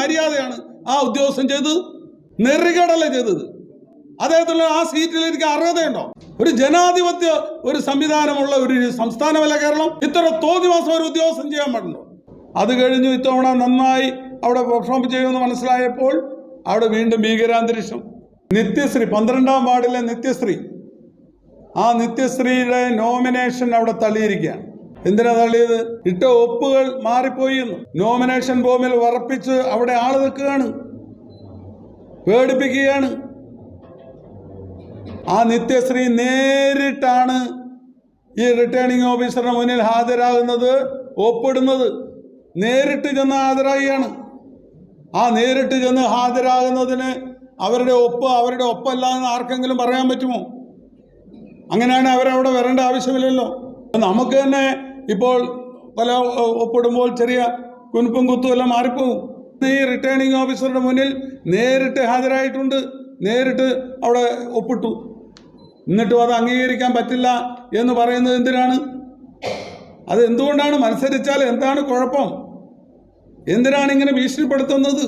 മര്യാദയാണ് ആ ഉദ്യോഗസ്ഥൻ ചെയ്തത്. നെറികടല ചെയ്തത്. അദ്ദേഹത്തിന് ആ സീറ്റിൽ എനിക്ക് അർഹതയുണ്ടോ? ഒരു ജനാധിപത്യ ഒരു സംവിധാനമുള്ള ഒരു സംസ്ഥാനമല്ല കേരളം. ഇത്ര തോന്നിവാസം ഒരു ഉദ്യോഗസ്ഥൻ ചെയ്യാൻ പാടുണ്ടോ? അത് കഴിഞ്ഞു ഇത്തവണ നന്നായി അവിടെ പെർഫോം ചെയ്യുമെന്ന് മനസ്സിലായപ്പോൾ അവിടെ വീണ്ടും ഭീകരാന്തരീക്ഷം. നിത്യശ്രീ പന്ത്രണ്ടാം വാർഡിലെ നിത്യശ്രീ. ആ നിത്യശ്രീയുടെ നോമിനേഷൻ അവിടെ തള്ളിയിരിക്കുകയാണ്. എന്തിനാ തള്ളിയത്? ഇട്ട ഒപ്പുകൾ മാറിപ്പോയി നോമിനേഷൻ ഫോമിൽ ഉറപ്പിച്ച് അവിടെ ആൾ നിൽക്കുകയാണ്. പേടിപ്പിക്കുകയാണ്. ആ നിത്യശ്രീ നേരിട്ടാണ് ഈ റിട്ടേണിംഗ് ഓഫീസറിന് മുന്നിൽ ഹാജരാകുന്നത് ഒപ്പിടുന്നത്. നേരിട്ട് ചെന്ന് ഹാജരാകുകയാണ് ആ നേരിട്ട് ചെന്ന് ഹാജരാകുന്നതിന് അവരുടെ ഒപ്പ് അവരുടെ ഒപ്പല്ല എന്ന് ആർക്കെങ്കിലും പറയാൻ പറ്റുമോ? അങ്ങനെയാണ് അവരവിടെ വരേണ്ട ആവശ്യമില്ലല്ലോ. നമുക്ക് തന്നെ ഇപ്പോൾ പല ഒപ്പിടുമ്പോൾ ചെറിയ കുനുപ്പും കുത്തും എല്ലാം മാറിപ്പോവും ഈ റിട്ടേണിംഗ് ഓഫീസറുടെ മുന്നിൽ നേരിട്ട് ഹാജരായിട്ടുണ്ട്. നേരിട്ട് അവിടെ ഒപ്പിട്ടു. എന്നിട്ടും അത് അംഗീകരിക്കാൻ പറ്റില്ല എന്ന് പറയുന്നത് എന്തിനാണ്? അത് എന്തുകൊണ്ടാണ് മത്സരിച്ചാൽ എന്താണ് കുഴപ്പം? എന്തിനാണ് ഇങ്ങനെ ഭീഷണിപ്പെടുത്തുന്നത്?